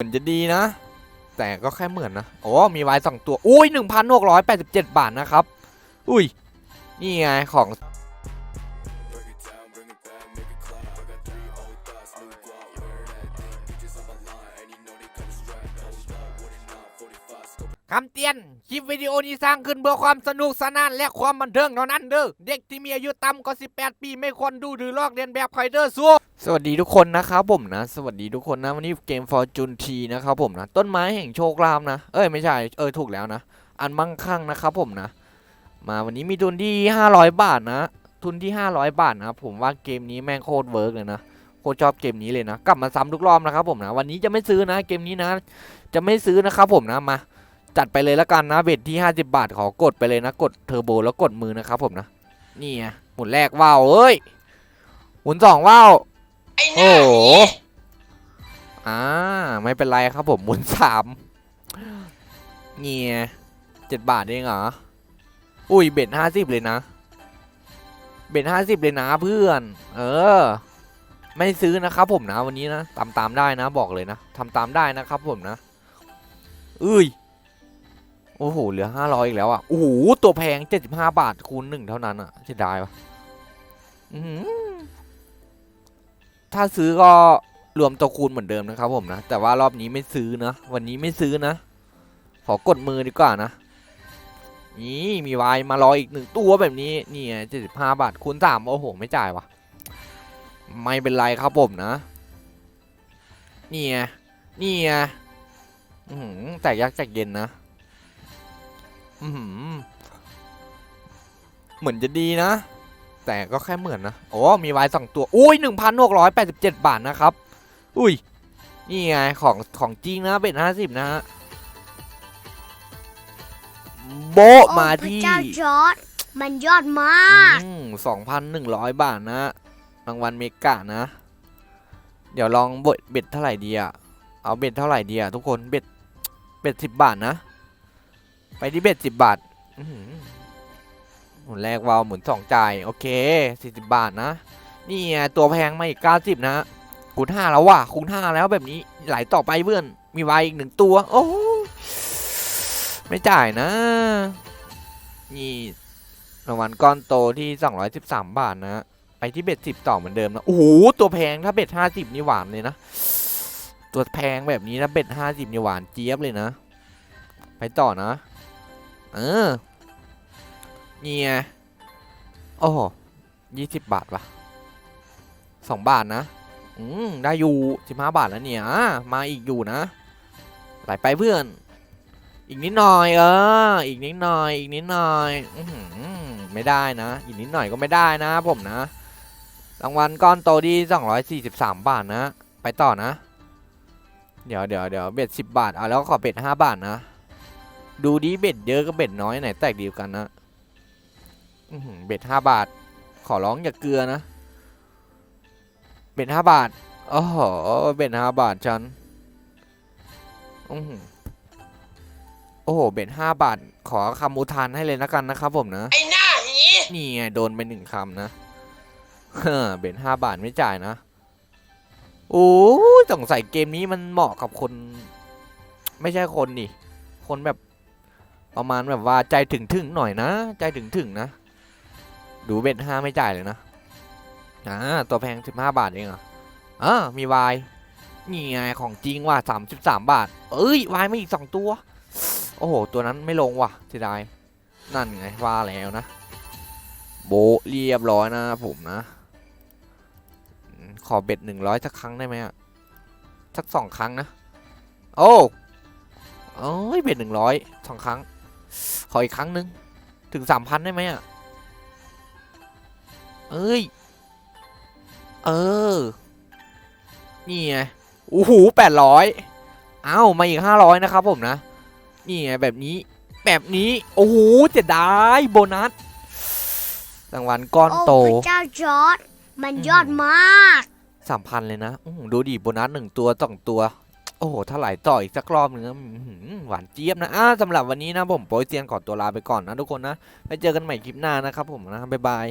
เหมือนจะดีนะ แต่ก็แค่เหมือนนะโอ้มีวายสองตัว อุ้ยหนึ่งพันหกร้อยแปดสิบเจ็ดบาทนะครับ อุ้ย นี่ไงของ คำเตือน คลิปวิดีโอนี้สร้างขึ้นเพื่อความสนุกสนานและความบันเทิงเท่านั้นเด้อ เด็กที่มีอายุต่ำกว่า 18 ปีไม่ควรดูหรือลอกเลียนแบบใครเด้อซัวสวัสดีทุกคนนะครับผมนะ สวัสดีทุกคนนะวันนี้เกม Fortune T นะครับผมนะ ต้นไม้แห่งโชคลาภนะ เอ้ยไม่ใช่ เออถูกแล้วนะ อันมั่งคั่งนะครับผมนะ มาวันนี้มีทุนที่ 500 บาทนะ ทุนที่ 500 บาทนะผมว่าเกมนี้แม่งโคตรเวิร์กเลยนะโคตรชอบเกมนี้เลยนะ กลับมาซ้ำทุกรอบนะครับผมนะ วันนี้จะไม่ซื้อนะเกมนี้นะ จะไม่ซื้อนะครับผมนะมา จัดไปเลยละกันนะเบ็ดที่ 50 บาทขอกดไปเลยนะ กดเทอร์โบแล้วกดมือนะครับผมนะนี่ไงหมุนแรกว้าวเอ้ยหมุนสองว้าวไอ้หโอ้น้าโหหนีอ่าไม่เป็นไรครับผมหมุนสามเงียเจ็ดบาทเองเหรออุ้ยเบ็ดห้าสิบเลยนะ เบ็ดห้าสิบเลยนะเพื่อน เออ ไม่ซื้อนะครับผมนะวันนี้นะตามตามได้นะบอกเลยนะทำตามได้นะครับผมนะอุ้ย โอ้โห เหลือห้าร้อยอีกแล้วอะ โอ้โห ตัวแพงเจ็ดสิบห้าบาทคูณหนึ่งเท่านั้นอะเสียดายปะถ้าซื้อก็รวมตัวคูณเหมือนเดิมนะครับผมนะ แต่ว่ารอบนี้ไม่ซื้อนะ วันนี้ไม่ซื้อนะ ขอกดมือดีกว่านะ นี่มีวายมารออีกหนึ่งตัวแบบนี้ นี่เจ็ดสิบห้าบาทคูณสามโอ้โห ไม่จ่ายวะไม่เป็นไรครับผมนะ นี่ไงนี่ไงอื้อหือแตกยักษ์แตกเย็นนะ เหมือนจะดีนะ แต่ก็แค่เหมือนนะ โอ้มีวายสองตัว อุ้ยหนึ่งพันหกร้อยแปดสิบเจ็ดบาทนะครับ อุ้ย นี่ไงของของจริงนะเป็นห้าสิบนะฮะ โบะโอ้มาพระที่เจ้าจอร์ดมันยอดมากสองพันหนึ่งร้อยบาทนะรางวัลเมกะนะ เดี๋ยวลองเบ็ดเบ็ดเท่าไหร่ดีอะเอาเบ็ดเท่าไหร่ดีอะทุกคนเบ็ดเบ็ดสิบบาทนะ ไปที่เบ็ดสิบบาทหมุนแรกวาวหมุนสองจ่ายโอเคสี่สิบบาทนะ นี่ตัวแพงมาอีกเก้าสิบนะคูณห้าแล้วว่ะคูณห้าแล้วแบบนี้ไหลต่อไปเพื่อน มีไวอีกหนึ่งตัว โอ้ไม่จ่ายนะ นี่รางวัลก้อนโตที่สองร้อยสิบสามบาทนะ ไปที่เบ็ดสิบต่อเหมือนเดิมนะ โอ้โห ตัวแพงถ้าเบ็ดห้าสิบนี่หวานเลยนะ ตัวแพงแบบนี้นะเบ็ดห้าสิบนี่หวานเจี๊ยบเลยนะ ไปต่อนะ เออนี่ไงโอ้โหยี่สิบบาทวะสองบาทนะ อืม ได้อยู่สิบห้าบาทแล้วเนี่ย มาอีกอยู่นะ ไหลไปเพื่อน อีกนิดหน่อยเออ อีกนิดหน่อย อีกนิดหน่อยอือหือไม่ได้นะ อีกนิดหน่อยก็ไม่ได้นะผมนะ รางวัลก้อนโตที่สองร้อยสี่สิบสามบาทนะ ไปต่อนะ เดี๋ยวเดี๋ยวเดี๋ยวเบ็ดสิบบาท เอาแล้วขอเบ็ดห้าบาทนะ ดูดีเบ็ดเยอะกับเบ็ดน้อยไหนแตกดีกว่ากันนะอื้อหือเบ็ดห้าบาท ขอร้องอย่าเกลือนะ เบ็ดห้าบาทโอ้โหเบ็ดห้าบาทฉันอือหือโอ้โหเบ็ดห้าบาท ขอคำอุทานให้เลยนะกันนะครับผมนะไอ้หน้าหนีนี่ไงโดนไปหนึ่งคำนะเฮ้อเบ็ดห้าบาทไม่จ่ายนะโอ้ยสงสัยเกมนี้มันเหมาะกับคน ไม่ใช่คนนี่ คนแบบ ประมาณแบบว่าใจถึงถึงๆหน่อยนะ ใจถึงถึงๆนะ ดูเบ็ดห้าไม่จ่ายเลยนะอ่าตัวแพงสิบห้าบาทเองเหรอะอ่ามีวายนี่ไงของจริงว่ะสามสิบสามบาท เอ้ยวายไมาอีกสองตัว โอ้โห ตัวนั้นไม่ลงว่ะเสียดายนั่นไงว่าแล้วนะ โบเรียบร้อยนะผมนะ ขอเบ็ดหนึ่งร้อยสักครั้งได้ไหมอะสักสองครั้งนะ โอ้เอ้ยเบ็ดหนึ่งร้อยสองครั้ง ขออีกครั้งหนึ่งถึงสามพันได้ไหมอะเอ้ย เออ นี่ไงโอ้โหแปดร้อยอ้าว มาอีกห้าร้อยนะครับผมนะ นี่ไงแบบนี้ แบบนี้ โอ้โหเจ็ดได้โบนัส รางวัลก้อนโอ้โตพระเจ้าจอร์ดมันยอดมากสามพันเลยนะอื้อหือดูดิโบนัสหนึ่งตัวสองตัว โอ้โหถ้าไหลต่ออีกสักรอบหนึงนะอื้อหือหวานเจี๊ยบนะอ่าสำหรับวันนี้นะผมโปรยเซียนขอตัวลาไปก่อนนะทุกคนนะไปเจอกันใหม่คลิปหน้านะครับผมนะบ๊ายบาย